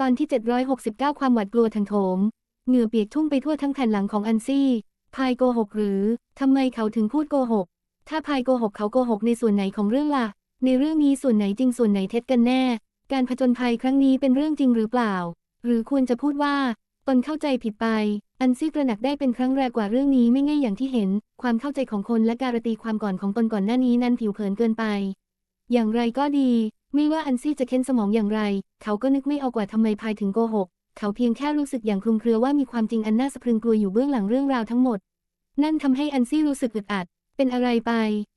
ตอนที่ 769 ความหวาดกลัวทังโถม เหงื่อเปียกชุ่มไปทั่วทั้งแผ่นหลังของอันซี่ พายโกหกหรือ ทำไมเขาถึงพูดโกหก ถ้าพายโกหกเขาโกหกในส่วนไหนของเรื่องล่ะ ในเรื่องนี้ส่วนไหนจริงส่วนไหนเท็จกันแน่ การผจญภัยครั้งนี้เป็นเรื่องจริงหรือเปล่า หรือควรจะพูดว่า ตนเข้าใจผิดไป อันซี่ตระหนักได้เป็นครั้งแรกกว่าเรื่องนี้ไม่ง่ายอย่างที่เห็น ความเข้าใจของคนและการตีความก่อนของตนก่อนหน้านี้นั้นผิวเผินเกินไป อย่างไรก็ดี ไม่ว่าอันซี่จะเค้นสมองอย่างไร เขาก็นึกไม่ออกว่าทำไมพายถึงโกหก เขาเพียงแค่รู้สึกอย่างคลุมเครือว่ามีความจริงอันน่าสะพรึงกลัวอยู่เบื้องหลังเรื่องราวทั้งหมด นั่นทำให้อันซี่รู้สึกอึดอัด เป็นอะไรไป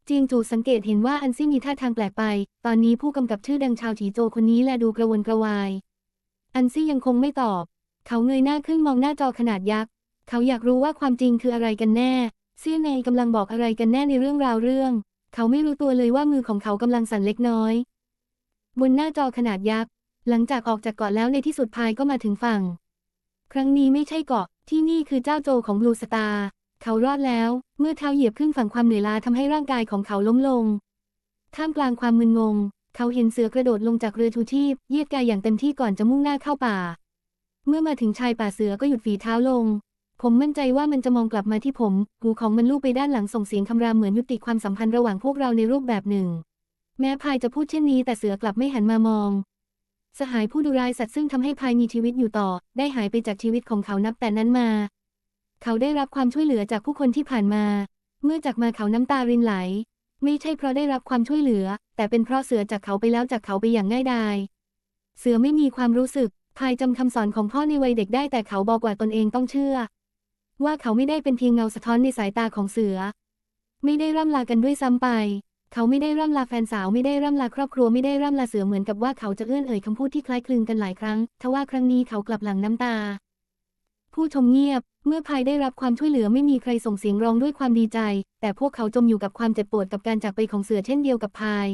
จีงจูสังเกตเห็นว่าอันซี่มีท่าทางแปลกไป ตอนนี้ผู้กำกับชื่อดังชาวฉีโจคนนี้แลดูกระวนกระวาย อันซี่ยังคงไม่ตอบ เขาเงยหน้าขึ้นมองหน้าจอขนาดยักษ์ เขาอยากรู้ว่าความจริงคืออะไรกันแน่เซี่ยเนยกำลังบอกอะไรกันแน่ในเรื่องราวเรื่อง เขาไม่รู้ตัวเลยว่ามือของเขากำลังสั่นเล็กน้อย บนหน้าจอขนาดยักษ์ หลังจากออกจากเกาะแล้วในที่สุดพายก็มาถึงฝั่ง ครั้งนี้ไม่ใช่เกาะ ที่นี่คือเจ้าโจของบลูสตาร์เขารอดแล้ว เมื่อเท้าเหยียบขึ้นฝั่งความเหนื่อยล้าทำให้ร่างกายของเขาล้มลง ท่ามกลางความมึนงง เขาเห็นเสือกระโดดลงจากเรือชูชีพเยียดกายอย่างเต็มที่ก่อนจะมุ่งหน้าเข้าป่า เมื่อมาถึงชายป่าเสือก็หยุดฝีเท้าลง ผมมั่นใจว่ามันจะมองกลับมาที่ผม หูของมันลูบไปด้านหลังส่งเสียงคำรามเหมือนยุติความสัมพันธ์ระหว่างพวกเราในรูปแบบหนึ่ง แม้พายจะพูดเช่นนี้แต่เสือกลับไม่หันมามอง สหายผู้ดูร้ายสัตว์ซึ่งทำให้พายมีชีวิตอยู่ต่อ ได้หายไปจากชีวิตของเขานับแต่นั้นมา เขาได้รับความช่วยเหลือจากผู้คนที่ผ่านมา เมื่อจากมาเขาน้ำตารินไหล ไม่ใช่เพราะได้รับความช่วยเหลือ แต่เป็นเพราะเสือจากเขาไปแล้วจากเขาไปอย่างง่ายดายเสือไม่มีความรู้สึกพายจำคำสอนของพ่อในวัยเด็กได้แต่เขาบอกว่าตนเองต้องเชื่อ ว่าเขาไม่ได้เป็นเพียงเงาสะท้อนในสายตาของเสือ ไม่ได้ร่ำลากันด้วยซ้ำไป เขาไม่ได้ร่ำลาแฟนสาวไม่ได้ร่ำลาครอบครัวไม่ได้ร่ำลาเสือเหมือนกับว่าเขาจะเอื้อนเอ่ยคำพูดที่คล้ายคลึงกันหลายครั้ง ทว่าครั้งนี้เขากลับหลังน้ำตา ผู้ชมเงียบ เมื่อพายได้รับความช่วยเหลือไม่มีใครส่งเสียงร้องด้วยความดีใจ แต่พวกเขาจมอยู่กับความเจ็บปวดกับการจากไปของเสือเช่นเดียวกับพาย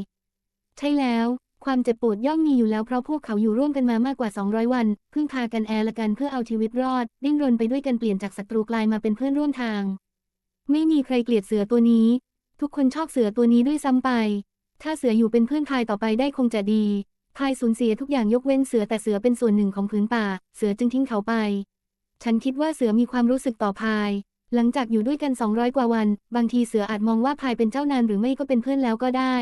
ใช่แล้ว ความเจ็บปวดย่อมมีอยู่แล้วเพราะพวกเขาอยู่ร่วมกันมามากกว่า 200 วัน พึ่งพากันแอร์ละกันเพื่อเอาชีวิตรอด ดิ้นรนไปด้วยกันเปลี่ยนจากศัตรูกลายมาเป็นเพื่อนร่วมทางไม่มีใครเกลียดเสือตัวนี้ ทุกคนชอบเสือตัวนี้ด้วยซ้ำไป ถ้าเสืออยู่เป็นเพื่อนพายต่อไปได้คงจะดีพายสูญเสียทุกอย่างยกเว้นเสือแต่เสือเป็นส่วนหนึ่งของพื้นป่า เสือจึงทิ้งเขาไป ฉันคิดว่าเสือมีความรู้สึกต่อพาย หลังจากอยู่ด้วยกัน 200 กว่าวัน บางทีเสืออาจมองว่าพายเป็นเจ้านานหรือไม่ก็เป็นเพื่อนแล้วก็ได้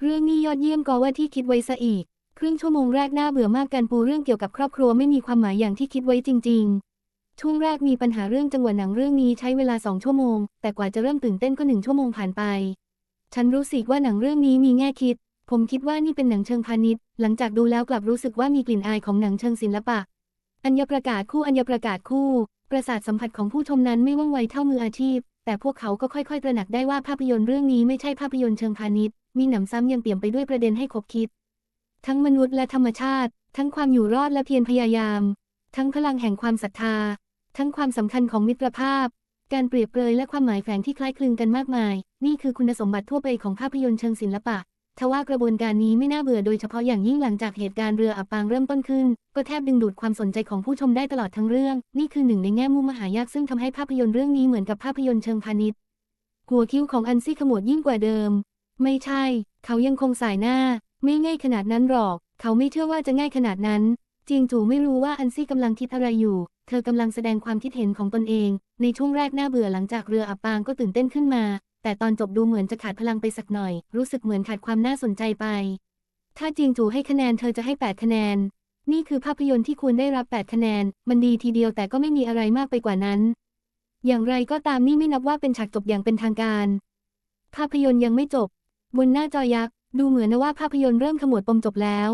เรื่องนี้ยอดเยี่ยมก็ว่าที่คิดไว้ซะอีก ครึ่งชั่วโมงแรกน่าเบื่อมากการปูเรื่องเกี่ยวกับครอบครัวไม่มีความหมายอย่างที่คิดไว้จริง ๆ ช่วงแรกมีปัญหาเรื่องจังหวะหนังเรื่องนี้ใช้เวลาสองชั่วโมง แต่กว่าจะเริ่มตื่นเต้นก็หนึ่งชั่วโมงผ่านไป ฉันรู้สึกว่าหนังเรื่องนี้มีแง่คิด ผมคิดว่านี่เป็นหนังเชิงพาณิชย์ หลังจากดูแล้วกลับรู้สึกว่ามีกลิ่นอายของหนังเชิงศิลปะ อัญญประกาศคู่อัญญประกาศคู่ ประสาทสัมผัสของผู้ชมนั้นไม่ว่องไวเท่ามืออาชีพ แต่พวกเขาก็ค่อยๆ ตระหนักได้ว่าภาพยนตร์เรื่องนี้ไม่ใช่ภาพยนตร์เชิงพาณิชย์ มีหนำซ้ำยังเปี่ยมไปด้วยประเด็นให้คบคิด ทั้งมนุษย์และธรรมชาติ ทั้งความอยู่รอดและเพียรพยายาม ทั้งพลังแห่งความศรัทธา ทั้งความสำคัญของมิตรภาพ การเปรียบเปรยและความหมายแฝงที่คล้ายคลึงกันมากมาย นี่คือคุณสมบัติทั่วไปของภาพยนตร์เชิงศิลปะทว่ากระบวนการนี้ไม่น่าเบื่อโดยเฉพาะอย่างยิ่งหลังจากเหตุการณ์เรืออับปางเริ่มต้นขึ้น ก็แทบดึงดูดความสนใจของผู้ชมได้ตลอดทั้งเรื่อง นี่คือหนึ่งในแง่มุมมหายากซึ่งทำให้ภาพยนตร์เรื่องนี้เหมือนกับภาพยนตร์เชิงพาณิชย์ หัวคิ้วของอันซี่ขมวดยิ่งกว่าเดิม ไม่ใช่ เขายังคงสายหน้า ไม่ง่ายขนาดนั้นหรอก เขาไม่เชื่อว่าจะง่ายขนาดนั้นจีงจูไม่รู้ว่าอันซี่กำลังคิดอะไรอยู่ เธอกำลังแสดงความคิดเห็นของตนเอง ในช่วงแรกน่าเบื่อหลังจากเรืออับปางก็ตื่นเต้นขึ้นมา แต่ตอนจบดูเหมือนจะขาดพลังไปสักหน่อย รู้สึกเหมือนขาดความน่าสนใจไป ถ้าจีงจูให้คะแนนเธอจะให้ 8 คะแนน นี่คือภาพยนตร์ที่ควรได้รับ 8 คะแนน มันดีทีเดียวแต่ก็ไม่มีอะไรมากไปกว่านั้น อย่างไรก็ตามนี่ไม่นับว่าเป็นฉากจบอย่างเป็นทางการ ภาพยนตร์ยังไม่จบ บนหน้าจอยักษ์ดูเหมือนนะว่าภาพยนตร์เริ่มขมวดปมจบแล้ว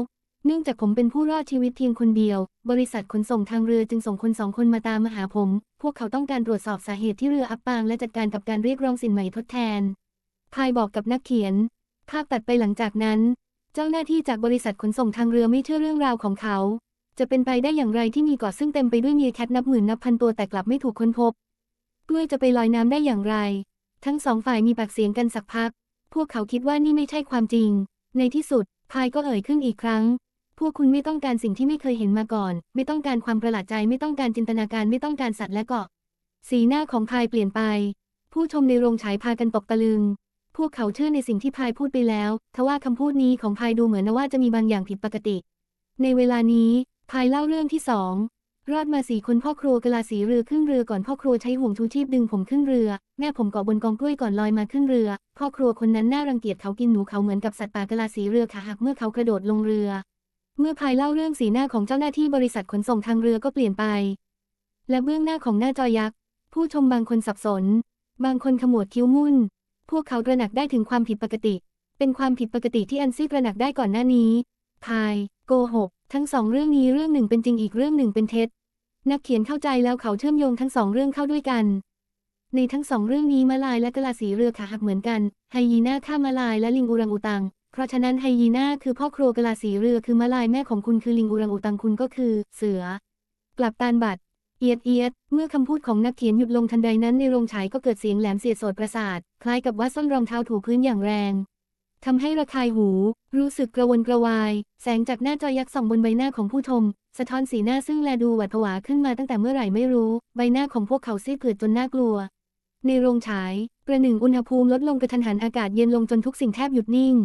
เนื่องจากผมเป็นผู้รอดชีวิตเพียงคนเดียว บริษัทขนส่งทางเรือจึงส่งคนสองคนมาตามมาหาผม พวกเขาต้องการตรวจสอบสาเหตุที่เรืออับปางและจัดการกับการเรียกร้องสินใหม่ทดแทน พายบอกกับนักเขียน ภาพตัดไปหลังจากนั้น เจ้าหน้าที่จากบริษัทขนส่งทางเรือไม่เชื่อเรื่องราวของเขา จะเป็นไปได้อย่างไรที่มีเกาะซึ่งเต็มไปด้วยมีแคทนับหมื่นนับพันตัวแต่กลับไม่ถูกค้นพบ กล้วยจะไปลอยน้ำได้อย่างไร ทั้งสองฝ่ายมีปากเสียงกันสักพัก พวกเขาคิดว่านี่ไม่ใช่ความจริง ในที่สุดพายก็เอ่ยขึ้นอีกครั้ง พวกคุณไม่ต้องการสิ่งที่ไม่เคยเห็นมาก่อน ไม่ต้องการความประหลาดใจ ไม่ต้องการจินตนาการ ไม่ต้องการสัตว์และเกาะ สีหน้าของพายเปลี่ยนไป ผู้ชมในโรงฉายพากันตกตะลึง พวกเขาเชื่อในสิ่งที่พายพูดไปแล้วทว่าคำพูดนี้ของพายดูเหมือนว่าจะมีบางอย่างผิดปกติ ในเวลานี้ภายเล่าเรื่องที่สอง รอดมาสี่คนพ่อครัวกะลาสีเรือขึ้นเรือก่อนพ่อครัวใช้ห่วงชูชีพดึงผมขึ้นเรือ แม่ผมเกาะบนกองกล้วยก่อนลอยมาขึ้นเรือ พ่อครัวคนนั้นน่ารังเกียจเขากินหนูเขาเหมือนกับสัตว์ป่ากะลาสีเรือขาหักเมื่อเขากระโดดลงเรือ เมื่อภายเล่าเรื่องสีหน้าของเจ้าหน้าที่บริษัทขนส่งทางเรือก็เปลี่ยนไป และเบื้องหน้าของหน้าจอยักษ์ ผู้ชมบางคนสับสน บางคนขมวดคิ้วมุ่น พวกเขาตระหนักได้ถึงความผิดปกติ เป็นความผิดปกติที่อันซี่ตระหนักได้ก่อนหน้านี้ พาย โกหก ทั้งสองเรื่องนี้เรื่องหนึ่งเป็นจริงอีกเรื่องหนึ่งเป็นเท็จ นักเขียนเข้าใจแล้วเขาเชื่อมโยงทั้งสองเรื่องเข้าด้วยกัน ในทั้งสองเรื่องนี้มาลายและกะลาสีเรือขาหักเหมือนกัน ไฮยีน่าฆ่ามาลายและลิงอุรังอุตัง เพราะฉะนั้นไฮยีน่าคือพ่อครัวกะลาสีเรือคือมาลายแม่ของคุณคือลิงอุรังอุตังคุณก็คือ เสือ กลับตานบัตรเอียดเอียด เมื่อคำพูดของนักเขียนหยุดลงทันใดนั้นในโรงฉายก็เกิดเสียงแหลมเสียดโสดประสาท คล้ายกับว่าส้นรองเท้าถูพื้นอย่างแรงทำให้ระคายหู รู้สึกกระวนกระวาย แสงจากหน้าจอยักษ์ส่องบนใบหน้าของผู้ชม สะท้อนสีหน้าซึ่งแลดูหวาดผวาขึ้นมาตั้งแต่เมื่อไหร่ไม่รู้ ใบหน้าของพวกเขาซีดเผือดจนน่ากลัว ในโรงฉาย ประหนึ่งอุณหภูมิลดลงกระทันหันอากาศเย็นลงจนทุกสิ่งแทบหยุดนิ่ง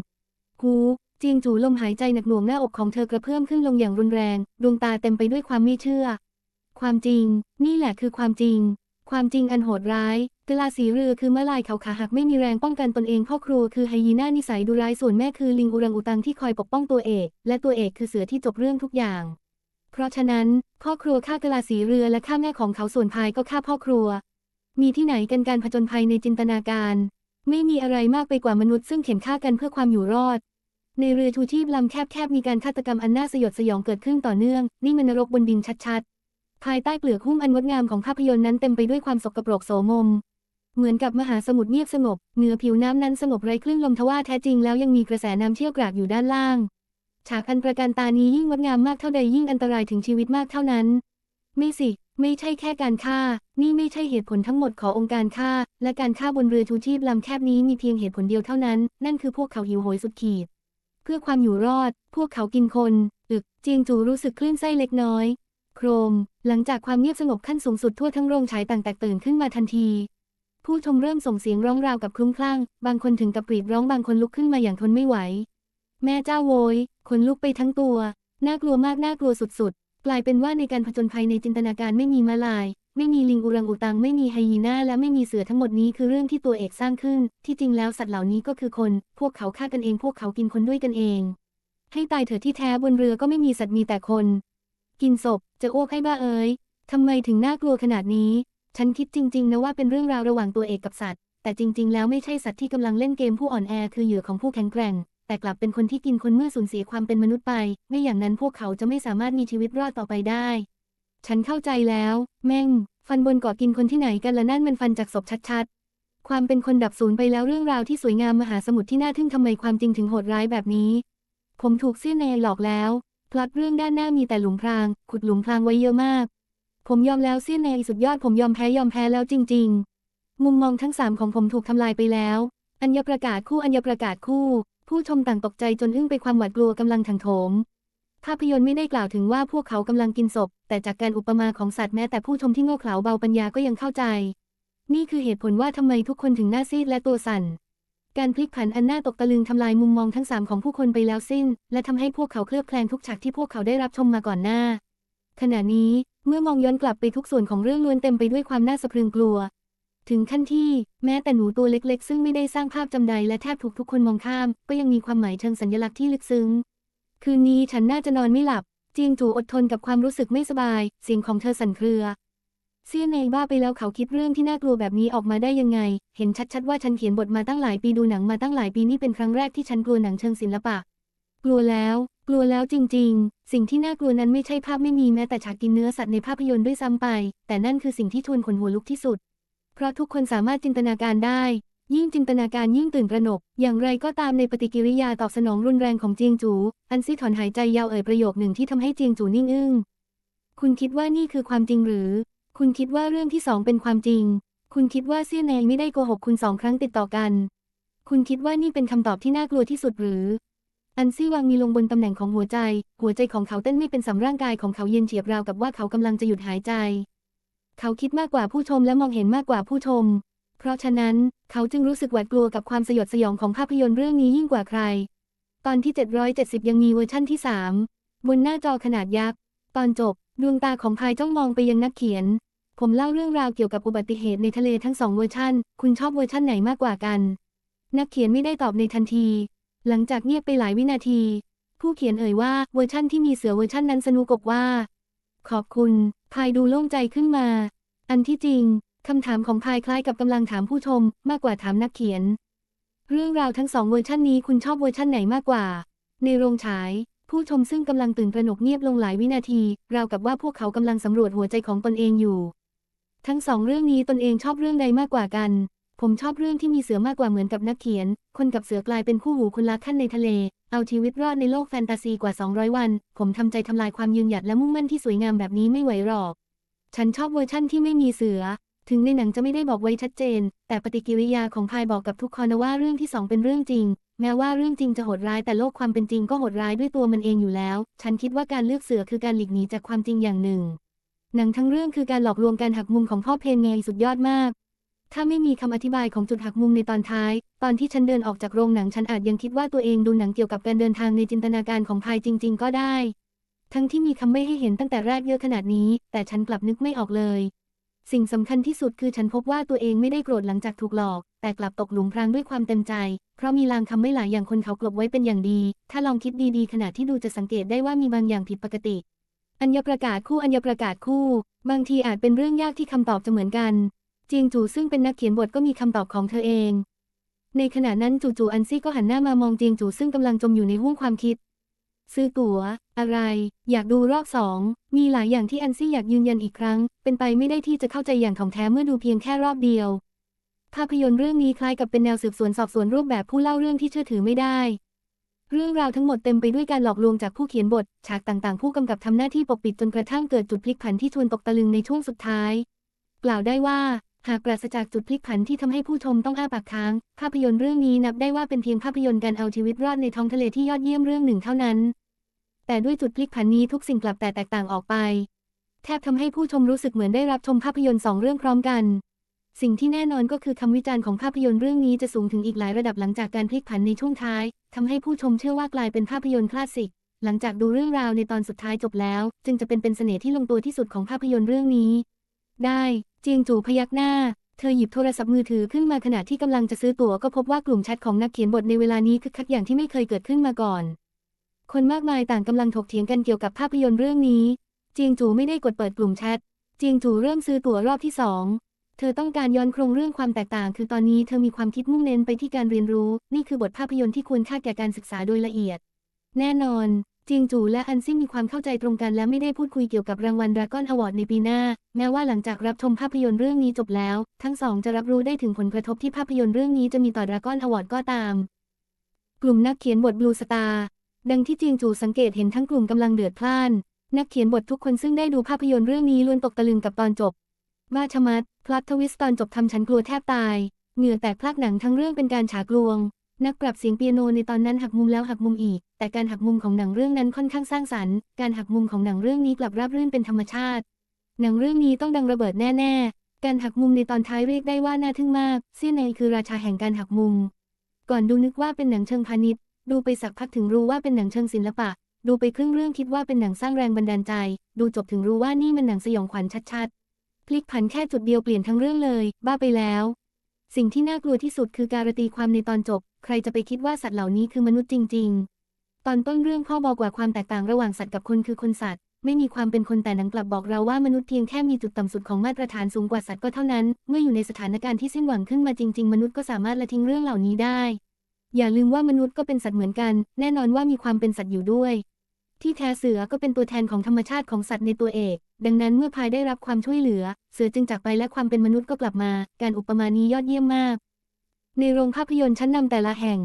หูจียงจูลมหายใจหนักหน่วงหน้าอกของเธอกระเพื่อมขึ้นลงอย่างรุนแรง ดวงตาเต็มไปด้วยความไม่เชื่อ ความจริง นี่แหละคือความจริง ความจริงอันโหดร้ายกะลาสีเรือคือมะลายเขาขาหักไม่มีแรงป้องกันตนเองพ่อครัวคือไฮยีน่านิสัยดุร้ายส่วนแม่คือลิงอุรังอุตังที่คอยปกป้องตัวเอก และตัวเอกคือเสือที่จบเรื่องทุกอย่าง เพราะฉะนั้นพ่อครัวฆ่ากะลาสีเรือและฆ่าแม่ของเขาส่วนพายก็ฆ่าพ่อครัว มีที่ไหนกันการผจญภัยในจินตนาการ ไม่มีอะไรมากไปกว่ามนุษย์ซึ่งเข็นฆ่ากันเพื่อความอยู่รอด ในเรือชูชีพลำแคบๆมีการฆาตกรรมอันน่าสยดสยองเกิดขึ้นต่อเนื่อง นี่มันนรกบนดินชัดๆ ภายใต้เปลือกหุ้มอันงดงามของภาพยนตร์นั้นเต็มไปด้วยความสกปรกโสมม เหมือนกับมหาสมุทรเงียบสงบ เหนือผิวน้ำนั้นสงบไร้คลื่นลมทว่าแท้จริงแล้วยังมีกระแสน้ำเชี่ยวกรากอยู่ด้านล่าง ฉากอันประการตานี้ยิ่งงดงามมากเท่าใดยิ่งอันตรายถึงชีวิตมากเท่านั้น ไม่สิ ไม่ใช่แค่การฆ่า นี่ไม่ใช่เหตุผลทั้งหมดขององค์การฆ่า และการฆ่าบนเรือชูชีพลำแคบนี้มีเพียงเหตุผลเดียวเท่านั้น นั่นคือพวกเขาหิวโหยสุดขีด เพื่อความอยู่รอด พวกเขากินคน อึก เจียงจูรู้สึกคลื่นไส้เล็กน้อย โครม หลังจากความเงียบสงบขั้นสูงสุดทั่วทั้งโรงฉายต่างแตกตื่นขึ้นมาทันที ผู้ชมเริ่มส่งเสียงร้องราวกับคลุ้มคลั่ง บางคนถึงกับกรีดร้องบางคนลุกขึ้นมาอย่างทนไม่ไหว แม่เจ้าโวยขนลุกไปทั้งตัว น่ากลัวมากน่ากลัวสุดๆ กลายเป็นว่าในการผจญภัยในจินตนาการไม่มีมาลาย ไม่มีลิงอุรังอุตังไม่มีไฮยีน่าและไม่มีเสือทั้งหมดนี้คือเรื่องที่ตัวเอกสร้างขึ้น ที่จริงแล้วสัตว์เหล่านี้ก็คือคน พวกเขาฆ่ากันเองพวกเขากินคนด้วยกันเอง ให้ตายเถอะที่แท้บนเรือก็ไม่มีสัตว์มีแต่คน กินศพจะอ้วกให้บ้าเอ๋ยทำไมถึงน่ากลัวขนาดนี้ ฉันคิดจริง ๆ นะว่าเป็นเรื่องราวระหว่างตัวเอกกับสัตว์ แต่จริง ๆ แล้วไม่ใช่สัตว์ที่กำลังเล่นเกมผู้อ่อนแอคือเหยื่อของผู้แข็งแกร่ง แต่กลับเป็นคนที่กินคนเมื่อสูญเสียความเป็นมนุษย์ไป ไม่อย่างนั้นพวกเขาจะไม่สามารถมีชีวิตรอดต่อไปได้ ฉันเข้าใจแล้ว แม่ง ฟันบนเกาะกินคนที่ไหนกันละนั่นมันฟันจากศพชัดๆ ความเป็นคนดับศูนย์ไปแล้วเรื่องราวที่สวยงามมหาสมุทรที่น่าทึ่งทำไมความจริงถึงโหดร้ายแบบนี้ ผมถูกเสี้ยนเนหลอกแล้ว พล็อตเรื่องด้านหน้ามีแต่หลุมพราง ขุดหลุมพรางไว้เยอะมาก ผมยอมแล้วเสี้ยนเนสุดยอดผมยอมแพ้ยอมแพ้แล้วจริง ๆ มุมมองทั้งสามของผมถูกทำลายไปแล้ว อัญญประกาศคู่อัญญประกาศคู่ ผู้ชมต่างตกใจจนอึ้งไปความหวาดกลัวกำลังถังโถม ภาพยนตร์ไม่ได้กล่าวถึงว่าพวกเขากำลังกินศพ แต่จากการอุปมาของสัตว์แม้แต่ผู้ชมที่โง่เขลาเบาปัญญาก็ยังเข้าใจ นี่คือเหตุผลว่าทำไมทุกคนถึงหน้าซีดและตัวสั่น การพลิกผันอันน่าตกตะลึงทำลายมุมมองทั้งสามของผู้คนไปแล้วสิ้น และทำให้พวกเขาเคลือบแคลงทุกฉากที่พวกเขาได้รับชมมาก่อนหน้า ขณะนี้เมื่อมองย้อนกลับไปทุกส่วนของเรื่องล้วนเต็มไปด้วยความน่าสะพรึงกลัว ถึงขั้นที่ แม้แต่หนูตัวเล็ก ๆ ซึ่งไม่ได้สร้างภาพจำใดและแทบถูกทุกคนมองข้าม ก็ยังมีความหมายเชิงสัญลักษณ์ที่ลึกซึ้ง คืนนี้ฉันน่าจะนอนไม่หลับ เจียงจูอดทนกับความรู้สึกไม่สบาย เสียงของเธอสั่นเครือ เซียนเองบ้าไปแล้วเขาคิดเรื่องที่น่ากลัวแบบนี้ออกมาได้ยังไง เห็นชัดๆว่าฉันเขียนบทมาตั้งหลายปีดูหนังมาตั้งหลายปีนี่เป็นครั้งแรกที่ฉันกลัวหนังเชิงศิลปะ กลัวแล้ว กลัวแล้วจริง ๆ สิ่งที่น่ากลัวนั้นไม่ใช่ภาพไม่มีแม้แต่ฉากกินเนื้อสัตว์ในภาพยนตร์ด้วยซ้ำไป แต่นั่นคือสิ่งที่ชวนขนหัวลุกที่สุด เพราะทุกคนสามารถจินตนาการได้ ยิ่งจินตนาการยิ่งตื่นตระหนก อย่างไรก็ตามในปฏิกิริยาตอบสนองรุนแรงของเจียงจู อันซี่ถอนหายใจยาวเอ่ยประโยคหนึ่งที่ทำให้เจียงจูนิ่งอึ้ง คุณคิดว่านี่คือความจริงหรือ คุณคิดว่าเรื่องที่สองเป็นความจริง คุณคิดว่าเซี่ยนแนงไม่ได้โกหกคุณสองครั้งติดต่อกัน คุณคิดว่านี่เป็นคำตอบที่น่ากลัวที่สุดหรือ อันซี่วางมีลงบนตำแหน่งของหัวใจ หัวใจของเขาเต้นไม่เป็นสำร่างกายของเขาเย็นเฉียบราวกับว่าเขากำลังจะหยุดหายใจ เขาคิดมากกว่าผู้ชมและมองเห็นมากกว่าผู้ชม เพราะฉะนั้นเขาจึงรู้สึกหวาดกลัวกับความสยดสยองของภาพยนตร์เรื่องนี้ยิ่งกว่าใคร ตอนที่ 770 ยังมีเวอร์ชั่นที่ 3 บนหน้าจอขนาดยักษ์ ตอนจบ ดวงตาของพายจ้องมองไปยังนักเขียน ผมเล่าเรื่องราวเกี่ยวกับอุบัติเหตุในทะเลทั้งสองเวอร์ชันคุณชอบเวอร์ชันไหนมากกว่ากัน นักเขียนไม่ได้ตอบในทันที หลังจากเงียบไปหลายวินาที ผู้เขียนเอ่ยว่าเวอร์ชั่นที่มีเสือเวอร์ชั่นนั้นสนุกกว่า ขอบคุณพายดูโล่งใจขึ้นมา อันที่จริง คำถามของพายคล้ายกับกำลังถามผู้ชม มากกว่าถามนักเขียน เรื่องราวทั้งสองเวอร์ชันนี้คุณชอบเวอร์ชันไหนมากกว่า ในโรงฉาย ผู้ชมซึ่งกำลังตื่นตระหนกเงียบลงหลายวินาที ราวกับว่าพวกเขากำลังสำรวจหัวใจของตนเองอยู่ ทั้งสองเรื่องนี้ตนเองชอบเรื่องใดมากกว่ากัน ผมชอบเรื่องที่มีเสือมากกว่าเหมือนกับนักเขียน คนกับเสือกลายเป็นคู่หูคนรักขั้นในทะเล เอาชีวิตรอดในโลกแฟนตาซีกว่า 200 วัน ผมทำใจทำลายความยืนหยัดและมุ่งมั่นที่สวยงามแบบนี้ไม่ไหวหรอก ฉันชอบเวอร์ชั่นที่ไม่มีเสือ ถึงในหนังจะไม่ได้บอกไว้ชัดเจน แต่ปฏิกิริยาของพายบอกกับทุกคนนะว่าเรื่องที่สองเป็นเรื่องจริง แม้ว่าเรื่องจริงจะโหดร้ายแต่โลกความเป็นจริงก็โหดร้ายด้วยตัวมันเองอยู่แล้ว ฉันคิดว่าการเลือกเสือคือการหลีกหนีจากความจริงอย่างหนึ่ง หนังทั้งเรื่องคือการหลอกลวงการหักมุมของพ่อเพนไงยสุดยอดมาก ถ้าไม่มีคำอธิบายของจุดหักมุมในตอนท้าย ตอนที่ฉันเดินออกจากโรงหนังฉันอาจยังคิดว่าตัวเองดูหนังเกี่ยวกับการเดินทางในจินตนาการของพายจริง ๆ ก็ได้ ทั้งที่มีคำไม่ให้เห็นตั้งแต่แรกเยอะขนาดนี้ แต่ฉันกลับนึกไม่ออกเลย สิ่งสำคัญที่สุดคือฉันพบว่าตัวเองไม่ได้โกรธหลังจากถูกหลอก แต่กลับตกหลุมพรางด้วยความเต็มใจ เพราะมีลางคำไม่หลายอย่างคนเขากลบไว้เป็นอย่างดี ถ้าลองคิดดีๆ ขณะที่ดูจะสังเกตได้ว่ามีบางอย่างผิดปกติ อัญญประกาศคู่อัญญประกาศคู่ บางทีอาจเป็นเรื่องยากที่คำตอบจะเหมือนกัน เจียงจูซึ่งเป็นนักเขียนบทก็มีคำตอบของเธอเอง ในขณะนั้นจู่ๆอันซี่ก็หันหน้ามามองเจียงจูซึ่งกำลังจมอยู่ในห้วงความคิด ซื้อตั๋ว อะไร อยากดูรอบสอง มีหลายอย่างที่แอนซี่อยากยืนยันอีกครั้ง เป็นไปไม่ได้ที่จะเข้าใจอย่างถ่องแท้เมื่อดูเพียงแค่รอบเดียว ภาพยนตร์เรื่องนี้คล้ายกับเป็นแนวสืบสวนสอบสวนรูปแบบผู้เล่าเรื่องที่เชื่อถือไม่ได้ เรื่องราวทั้งหมดเต็มไปด้วยการหลอกลวงจากผู้เขียนบท ฉากต่างๆ ผู้กำกับทำหน้าที่ปกปิดจนกระทั่งเกิดจุดพลิกผันที่ชวนตกตะลึงในช่วงสุดท้าย กล่าวได้ว่าหากปราศจากจุดพลิกผันที่ทำให้ผู้ชมต้องอ้าปากค้าง ภาพยนตร์เรื่องนี้นับได้ว่าเป็นเพียงภาพยนตร์การเอาชีวิตรอดในท้องทะเลที่ยอดเยี่ยมเรื่องหนึ่งเท่านั้น แต่ด้วยจุดพลิกผันนี้ทุกสิ่งกลับแต่แตกต่างออกไป แทบทำให้ผู้ชมรู้สึกเหมือนได้รับชมภาพยนตร์สองเรื่องพร้อมกัน สิ่งที่แน่นอนก็คือคำวิจารณ์ของภาพยนตร์เรื่องนี้จะสูงถึงอีกหลายระดับหลังจากการพลิกผันในช่วงท้ายทำให้ผู้ชมเชื่อว่ากลายเป็นภาพยนตร์คลาสสิก หลังจากดูเรื่องราวในตอนสุดท้ายจบแล้ว จึงจะเป็นเป็นเสน่ห์ที่ลงตัวที่สุดของภาพยนตร์เรื่องนี้ ได้เจียงจูพยักหน้าเธอหยิบโทรศัพท์มือถือขึ้นมาขณะที่กำลังจะซื้อตั๋วก็พบว่ากลุ่มแชทของนักเขียนบทในเวลานี้คึกคักอย่างที่ไม่เคยเกิดขึ้นมาก่อน คนมากมายต่างกำลังถกเถียงกันเกี่ยวกับภาพยนตร์เรื่องนี้ เจียงจูไม่ได้กดเปิดกลุ่มแชทเจียงจูเริ่มซื้อตั๋วรอบที่สองเธอต้องการย้อนโครงเรื่องความแตกต่าง คือตอนนี้เธอมีความคิดมุ่งเน้นไปที่การเรียนรู้ นี่คือบทภาพยนตร์ที่ควรค่าแก่การศึกษาโดยละเอียด แน่นอนจียงจูและอันซิ่งมีความเข้าใจตรงกันและไม่ได้พูดคุยเกี่ยวกับรางวัลดราก้อนอวอร์ดในปีหน้า แม้ว่าหลังจากรับชมภาพยนตร์เรื่องนี้จบแล้ว ทั้งสองจะรับรู้ได้ถึงผลกระทบที่ภาพยนตร์เรื่องนี้จะมีต่อดราก้อนอวอร์ดก็ตาม กลุ่มนักเขียนบทบลูสตาร์ ดังที่เจียงจูสังเกตเห็นทั้งกลุ่มกำลังเดือดพล่าน นักเขียนบททุกคนซึ่งได้ดูภาพยนตร์เรื่องนี้ล้วนตกตะลึงกับตอนจบว่าชมัด พล็อตทวิสตอนจบทำฉันกลัวแทบตาย เหงื่อแตกพลากหนังทั้งเรื่องเป็นการฉากลวง นักปรับเสียงเปียโนในตอนนั้นหักมุมแล้วหักมุมอีก แต่การหักมุมของหนังเรื่องนั้นค่อนข้างสร้างสรรค์ การหักมุมของหนังเรื่องนี้กลับราบรื่นเป็นธรรมชาติ หนังเรื่องนี้ต้องดังระเบิดแน่ๆ การหักมุมในตอนท้ายเรียกได้ว่าน่าทึ่งมากเซี่ยนในคือราชาแห่งการหักมุม ก่อนดูนึกว่าเป็นหนังเชิงพาณิชย์ ดูไปสักพักถึงรู้ว่าเป็นหนังเชิงศิลปะ ดูไปครึ่งเรื่องคิดว่าเป็นหนังสร้างแรงบันดาลใจ ดูจบถึงรู้ว่านี่มันหนังสยองขวัญชัดๆ พลิกผันแค่จุดเดียวเปลี่ยนทั้งเรื่องเลย บ้าไปแล้ว สิ่งที่น่ากลัวที่สุดคือการตีความในตอนจบ ใครจะไปคิดว่าสัตว์เหล่านี้คือมนุษย์จริง ๆ ตอนต้นเรื่องพ่อบอกว่าความแตกต่างระหว่างสัตว์กับคนคือคนสัตว์ ไม่มีความเป็นคนแต่หนังกลับบอกเราว่ามนุษย์เพียงแค่มีจุดต่ำสุดของมาตรฐานสูงกว่าสัตว์ก็เท่านั้น เมื่ออยู่ในสถานการณ์ที่สิ้นหวังขึ้นมาจริง ๆ มนุษย์ก็สามารถละทิ้งเรื่องเหล่านี้ได้ อย่าลืมว่ามนุษย์ก็เป็นสัตว์เหมือนกัน แน่นอนว่ามีความเป็นสัตว์อยู่ด้วย ที่แท้เสือก็เป็นตัวแทนของธรรมชาติของสัตว์ในตัวเอก ดังนั้นเมื่อพายได้รับความช่วยเหลือ เสือจึงจากไปและความเป็นมนุษย์ก็กลับมา การอุปมานี้ยอดเยี่ยมมาก ในโรงภาพยนตร์ชั้นนำแต่ละแห่ง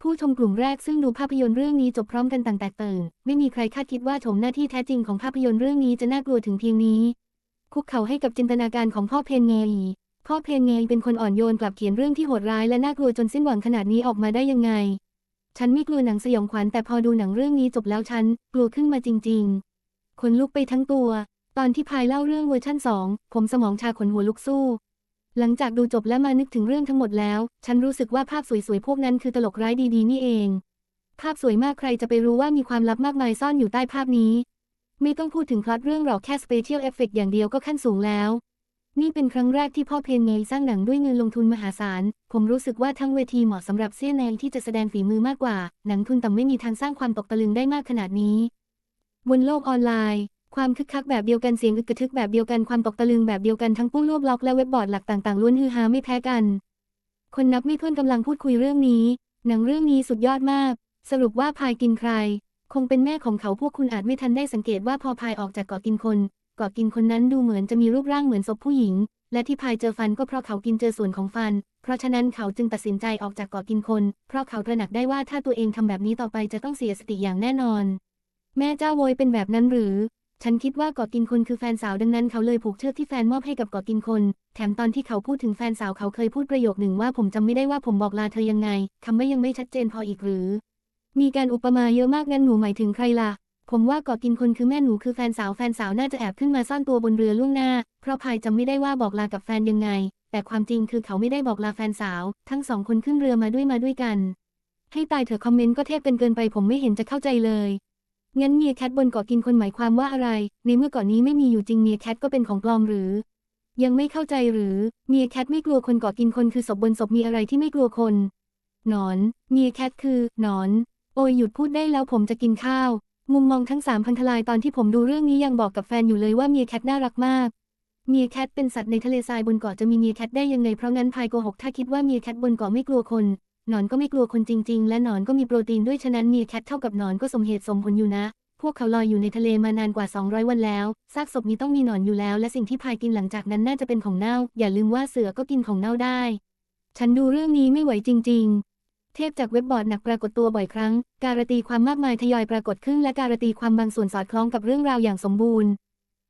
ผู้ชมกลุ่มแรกซึ่งดูภาพยนตร์เรื่องนี้จบพร้อมกันต่างแตกตื่นไม่มีใครคาดคิดว่าโฉมหน้าที่แท้จริงของภาพยนตร์เรื่องนี้จะน่ากลัวถึงเพียงนี้คุกเข่าให้กับจินตนาการของพ่อเพนเงย พ่อเพนเงยเป็นคนอ่อนโยนกลับเขียนเรื่องที่โหดร้ายและน่ากลัวจนสิ้นหวังขนาดนี้ออกมาได้ยังไง ฉันไม่กลัวหนังสยองขวัญแต่พอดูหนังเรื่องนี้จบแล้วฉันกลัวขึ้นมาจริง ๆ ขนลุกไปทั้งตัว ตอนที่พายเล่าเรื่องเวอร์ชั่นสองผมสมองชาขนหัวลุกสู้ หลังจากดูจบและมานึกถึงเรื่องทั้งหมดแล้ว ฉันรู้สึกว่าภาพสวยๆพวกนั้นคือตลกร้ายดีๆ นี่เอง ภาพสวยมากใครจะไปรู้ว่ามีความลับมากมายซ่อนอยู่ใต้ภาพนี้ ไม่ต้องพูดถึงพล็อตเรื่องหรอกแค่สเปเชียลเอฟเฟกอย่างเดียวก็ขั้นสูงแล้ว นี่เป็นครั้งแรกที่พ่อเพนเงยสร้างหนังด้วยเงินลงทุนมหาศาล ผมรู้สึกว่าทั้งเวทีเหมาะสำหรับเซี่ยแนงที่จะแสดงฝีมือมากกว่า หนังทุนต่ำไม่มีทางสร้างความตกตะลึงได้มากขนาดนี้ บนโลกออนไลน์ ความคึกคักแบบเดียวกันเสียงอึกกระทึกแบบเดียวกันความตกตะลึงแบบเดียวกันทั้งผู้รวบล็อกและเว็บบอร์ดหลักต่างๆล้วนฮือฮาไม่แพ้กัน คนนับไม่ถ้วนกำลังพูดคุยเรื่องนี้ หนังเรื่องนี้สุดยอดมาก สรุปว่าพายกินใคร คงเป็นแม่ของเขาพวกคุณอาจไม่ทันได้สังเกตว่าพอพายออกจากเกาะกินคน เกาะกินคนนั้นดูเหมือนจะมีรูปร่างเหมือนศพผู้หญิง และที่พายเจอฟันก็เพราะเขากินเจอส่วนของฟัน เพราะฉะนั้นเขาจึงตัดสินใจออกจากเกาะกินคน เพราะเขาตระหนักได้ว่าถ้าตัวเองทำแบบนี้ต่อไปจะต้องเสียสติอย่างแน่นอน แม่เจ้าโวยเป็นแบบนั้นหรือ ฉันคิดว่าเกาะกินคนคือแฟนสาวดังนั้นเขาเลยผูกเชือกที่แฟนมอบให้กับเกาะกินคน แถมตอนที่เขาพูดถึงแฟนสาวเขาเคยพูดประโยคหนึ่งว่าผมจำไม่ได้ว่าผมบอกลาเธอยังไงคำไม่ยังไม่ชัดเจนพออีกหรือ มีการอุปมาเยอะมากงั้นหนูหมายถึงใครล่ะ ผมว่าเกาะกินคนคือแม่หนูคือแฟนสาวแฟนสาวน่าจะแอบขึ้นมาซ่อนตัวบนเรือล่วงหน้า เพราะพายจำไม่ได้ว่าบอกลากับแฟนยังไง แต่ความจริงคือเขาไม่ได้บอกลาแฟนสาว ทั้งสองคนขึ้นเรือมาด้วยมาด้วยกัน ให้ตายเถอะคอมเมนต์ก็เทพเป็นเกินไปผมไม่เห็นจะเข้าใจเลยงั้นเมียแคทบนเกาะกินคนหมายความว่าอะไร ในเมื่อก่อนนี้ไม่มีอยู่จริงเมียแคทก็เป็นของปลอมหรือ ยังไม่เข้าใจหรือเมียแคทไม่กลัวคนเกาะกินคนคือศพบนศพมีอะไรที่ไม่กลัวคน หนอน เมียแคทคือ หนอน โอยหยุดพูดได้แล้วผมจะกินข้าว มุมมองทั้งสามพันทลายตอนที่ผมดูเรื่องนี้ยังบอกกับแฟนอยู่เลยว่าเมียแคทน่ารักมากเมียแคทเป็นสัตว์ในทะเลทรายบนเกาะจะมีเมียแคทได้ยังไงเพราะงั้นพายโกหกถ้าคิดว่าเมียแคทบนเกาะไม่กลัวคนหนอนก็ไม่กลัวคนจริง ๆ และหนอนก็มีโปรตีนด้วยฉะนั้นเมียแคทเท่ากับหนอนก็สมเหตุสมผลอยู่นะ พวกเขาลอยอยู่ในทะเลมานานกว่า 200 วันแล้วซากศพนี้ต้องมีหนอนอยู่แล้ว และสิ่งที่พายกินหลังจากนั้นน่าจะเป็นของเน่า อย่าลืมว่าเสือก็กินของเน่าได้ ฉันดูเรื่องนี้ไม่ไหวจริง ๆ เทพจากเว็บบอร์ดหนักปรากฏตัวบ่อยครั้ง การันตีความมากมายทยอยปรากฏขึ้นและการันตีความบางส่วนสอดคล้องกับเรื่องราวอย่างสมบูรณ์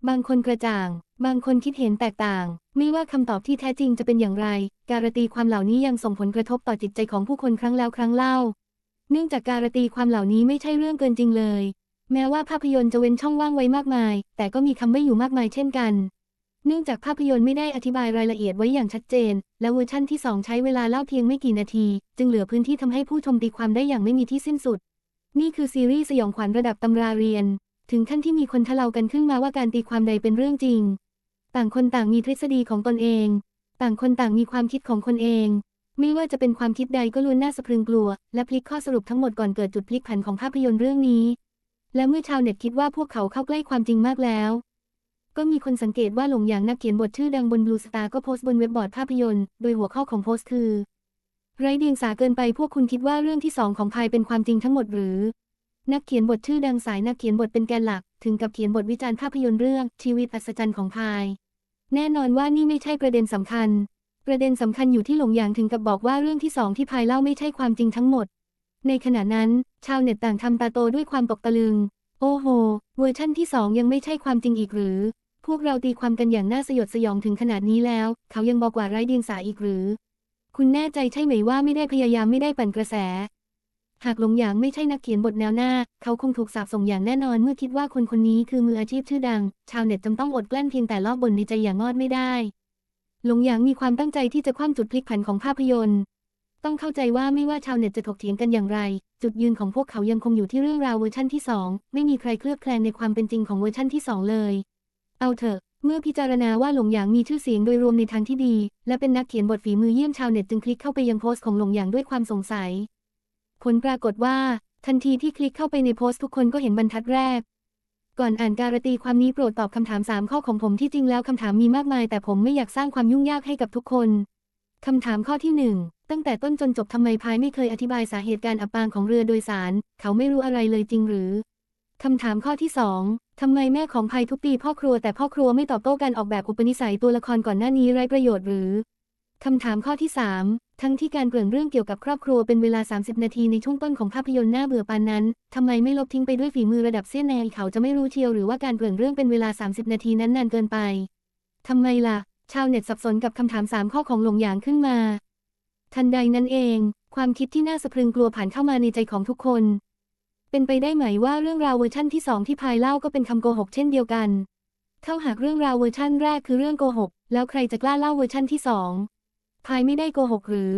บางคนกระจ่าง บางคนคิดเห็นแตกต่าง ไม่ว่าคำตอบที่แท้จริงจะเป็นอย่างไร การันตีความเหล่านี้ยังส่งผลกระทบต่อจิตใจของผู้คนครั้งแล้วครั้งเล่า เนื่องจากการันตีความเหล่านี้ไม่ใช่เรื่องเกินจริงเลย แม้ว่าภาพยนตร์จะเว้นช่องว่างไว้มากมาย แต่ก็มีคำไม่อยู่มากมายเช่นกัน เนื่องจากภาพยนตร์ไม่ได้อธิบายรายละเอียดไว้อย่างชัดเจน และเวอร์ชั่นที่ 2 ใช้เวลาเล่าเพียงไม่กี่นาที จึงเหลือพื้นที่ทำให้ผู้ชมตีความได้อย่างไม่มีที่สิ้นสุด นี่คือซีรีส์สยองขวัญระดับตำราเรียน ถึงขั้นที่มีคนทะเลากันขึ้นมาว่าการตีความใดเป็นเรื่องจริง ต่างคนต่างมีทฤษฎีของตนเอง ต่างคนต่างมีความคิดของคนเอง ไม่ว่าจะเป็นความคิดใดก็ล้วนน่าสะพรึงกลัว และพลิกข้อสรุปทั้งหมดก่อนเกิดจุดพลิกผันของภาพยนตร์เรื่องนี้ และเมื่อชาวเน็ตคิดว่าพวกเขาเข้าใกล้ความจริงมากแล้ว ก็มีคนสังเกตว่าหลงอย่างนักเขียนบทชื่อดังบนบลูสตาร์ก็โพสต์บนเว็บบอร์ดภาพยนตร์ โดยหัวข้อของโพสต์คือ ไร้เดียงสาเกินไปพวกคุณคิดว่าเรื่องที่สองของพายเป็นความจริงทั้งหมดหรือ นักเขียนบทชื่อดังสายนักเขียนบทเป็นแกนหลัก ถึงกับเขียนบทวิจารณ์ภาพยนตร์เรื่องชีวิตอัศจรรย์ของพาย แน่นอนว่านี่ไม่ใช่ประเด็นสำคัญ ประเด็นสำคัญอยู่ที่หลงหยางถึงกับบอกว่าเรื่องที่สองที่พายเล่าไม่ใช่ความจริงทั้งหมด ในขณะนั้น ชาวเน็ตต่างทำตาโตด้วยความตกตะลึงโอ้โห เวอร์ชั่นที่สองยังไม่ใช่ความจริงอีกหรือ พวกเราตีความกันอย่างน่าสยดสยองถึงขนาดนี้แล้ว เขายังบอกว่าไร้เดียงสาอีกหรือ คุณแน่ใจใช่ไหมว่าไม่ได้พยายามไม่ได้ปั่นกระแส หากหลงหยางไม่ใช่นักเขียนบทแนวหน้า เขาคงถูกสาปส่งอย่างแน่นอนเมื่อคิดว่าคนคนนี้คือมืออาชีพชื่อดัง ชาวเน็ตจำต้องอดกลั้นเพียงแต่ลอบบนในใจอย่างงอดไม่ได้ หลงหยางมีความตั้งใจที่จะคว่ำจุดพลิกผันของภาพยนตร์ต้องเข้าใจว่าไม่ว่าชาวเน็ตจะถกเถียงกันอย่างไร จุดยืนของพวกเขายังคงอยู่ที่เรื่องราวเวอร์ชั่นที่ 2 ไม่มีใครเคลือบแคลงในความเป็นจริงของเวอร์ชั่นที่ 2 เลย เอาเถอะ เมื่อพิจารณาว่าหลงหยางมีชื่อเสียงโดยรวมในทางที่ดี และเป็นนักเขียนบทฝีมือเยี่ยมชาวเน็ตจึงคลิกเข้าไปยังโพสต์ของหลงหยางด้วยความสงสัย ผลปรากฏว่า ทันทีที่คลิกเข้าไปในโพสต์ทุกคนก็เห็นบรรทัดแรก ก่อนอ่านการตีความนี้โปรดตอบคำถาม 3 ข้อของผมที่จริงแล้วคำถามมีมากมาย แต่ผมไม่อยากสร้างความยุ่งยากให้กับทุกคนคำถามข้อที่ 1 ตั้งแต่ต้นจนจบทำไมพายไม่เคยอธิบายสาเหตุการอับปางของเรือโดยสาร เขาไม่รู้อะไรเลยจริงหรือ คำถามข้อที่ 2 ทำไมแม่ของพายทุบตีพ่อครัวแต่พ่อครัวไม่ตอบโต้การออกแบบอุปนิสัยตัวละครก่อนหน้านี้ไร้ประโยชน์หรือ คำถามข้อที่ 3 ทั้งที่การเกริ่นเรื่องเกี่ยวกับครอบครัวเป็นเวลา 30 นาทีในช่วงต้นของภาพยนตร์หน้าเบื่อปานนั้น ทำไมไม่ลบทิ้งไปด้วยฝีมือระดับเสี้ยนแนงเขาจะไม่รู้เชียวหรือว่าการเกริ่นเรื่องเป็นเวลา 30 นาทีนั้นนานเกินไปทำไมล่ะ ชาวเน็ตสับสนกับคำถาม 3 ข้อของหลงหยางขึ้นมา ทันใดนั้นเอง ความคิดที่น่าสะพรึงกลัวผ่านเข้ามาในใจของทุกคน เป็นไปได้ไหมว่าเรื่องราวเวอร์ชั่นที่สองที่พายเล่าก็เป็นคำโกหกเช่นเดียวกัน เท่าหากเรื่องราวเวอร์ชั่นแรกคือเรื่องโกหก แล้วใครจะกล้าเล่าเวอร์ชั่นที่สองพายไม่ได้โกหกหรือ